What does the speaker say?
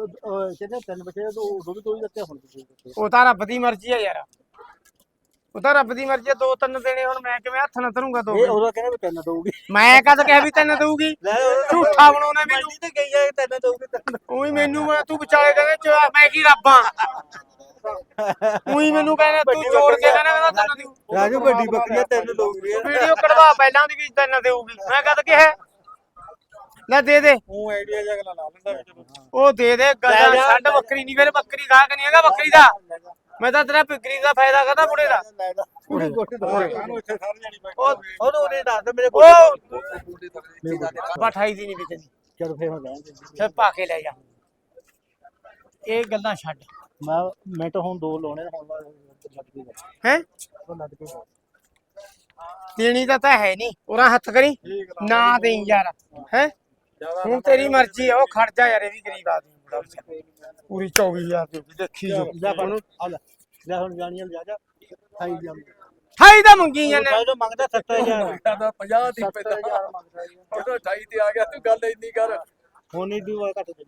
ਕਿਹਨੇ ਤਿੰਨ ਬੱਚੇ ਤੋਂ ਦੋ ਵੀ ਕੋਈ ਰੱਖਿਆ ਹੁਣ ਤੁਸੀਂ ਉਹ ਤਾਂ ਰੱਬ ਦੀ ਮਰਜ਼ੀ ਆ ਯਾਰ। ਉਹ ਤਾਂ ਰੱਬ ਦੀ ਮਰਜ਼ੀ ਆ ਦੋ ਤਿੰਨ ਦੇਣੇ ਹੁਣ ਮੈਂ ਕਿਵੇਂ ਹੱਥ ਨਾਲ ਧਰੂੰਗਾ ਦੋ ਇਹ ਉਹਦਾ ਕਹਿੰਦੇ ਵੀ ਤਿੰਨ ਦਊਗੀ। ਮੈਂ ਕਦ ਕਿਹਾ ਵੀ ਤਿੰਨ ਦਊਗੀ? ਝੂਠਾ ਬਣਾਉਣਾ ਮੈਨੂੰ। ਤੇ ਗਈ ਆ ਤਿੰਨ ਦਊਗੀ ਤਿੰਨ ਉਹੀ ਮੈਨੂੰ ਮੈਂ- ਤੂੰ ਵਿਚਾਲੇ ਕਹਿੰਦੇ ਚ ਮੈਂ ਕੀ ਰੱਬਾਂ? ਉਹੀ ਮੈਨੂੰ ਕਹਿੰਦਾ ਤੂੰ ਜੋੜ ਕੇ ਕਹਿੰਦਾ ਕਹਿੰਦਾ ਤਿੰਨ ਦਿਉ ਰਾਜੂ ਵੱਡੀ ਬੱਕਰੀ ਆ ਤਿੰਨ ਦਊਗੀ। ਵੀਡੀਓ ਕਢਵਾ ਪਹਿਲਾਂ ਦੀ ਵੀ ਤਿੰਨ ਦੇਊਗੀ। ਮੈਂ ਕਦ ਕਿਹਾ? ਲੈ ਦੇ ਦੇ। ਉਹ ਆਈਡੀਆ ਜਿਹਾ ਲਾ ਲੈਂਦਾ। ਵਿੱਚ ਉਹ ਦੇ ਦੇ ਗੱਲਾਂ ਛੱਡ ਬੱਕਰੀ ਨਹੀਂ ਫਿਰ ਬੱਕਰੀ ਖਾ ਕੇ ਨਹੀਂ ਹੈਗਾ ਬੱਕਰੀ ਦਾ। ਮੈਂ ਤਾਂ ਤੇਰਾ ਬੱਕਰੀ ਦਾ ਫਾਇਦਾ ਕਰਦਾ ਬੁੜੇ ਦਾ। ਕੁੜੀ ਗੋਟੀ ਦੋ ਉਹਨੂੰ ਇੱਥੇ ਸਾਰੀ ਜਾਣੀ ਪਈ ਉਹ ਉਹਨੂੰ ਉਹਨੇ ਦੱਸ ਦੇ ਮੇਰੇ ਉਹ ਕੋਲ ਬਠਾਈ ਦੀ ਨਹੀਂ ਵਿਚਦੀ ਚਲ ਫੇਰ ਹੋ ਜਾਣਗੇ ਫਿਰ ਪਾ ਕੇ ਲੈ ਜਾ। ਇਹ ਗੱਲਾਂ ਛੱਡ। ਮੈਂ ਮੈਂ ਤਾਂ ਹੁਣ ਦੋ ਲਾਉਣੇ ਹੁਣ ਲੱਗ ਗਈ ਹੈ? ਉਹ ਲੱਗ ਗਈ ਦੇਣੀ ਤਾਂ ਤਾਂ ਹੈ ਨਹੀਂ ਉਹਨਾਂ ਹੱਥ ਕਰੀ। ਨਾ ਦੇਈ ਯਾਰ। ਹੈ? ਹੁਣ ਤੇਰੀ ਮਰਜ਼ੀ ਆ ਉਹ ਖੜ ਜਾ ਯਾਰ ਇਹ ਵੀ ਗਰੀਬ ਆਦਮੀ ਬੁੜਾ ਵਿਚਾਰਾ। ਪੂਰੀ 24000 ਦੀ ਦੇਖੀ ਜੋ। ਜਾ ਫੜ ਆ ਲੈ ਲੈ ਹੁਣ ਜਾਣੀਆਂ ਜਾ ਜਾ ਖਾਈ ਜਾ ਹਾਈ ਦਾ ਮੰਗੀ ਜਾਂਦੇ ਉਹ ਮੰਗਦਾ 70000 ਦਾ 50 ਦੀ 70000 ਮੰਗਦਾ ਜੀ। ਉਹਦਾ 28 ਤੇ ਆ ਗਿਆ ਤੂੰ ਗੱਲ ਇੰਨੀ ਕਰ। ਹੁਣ ਹੀ ਦੂਆ ਘੱਟ ਦੇ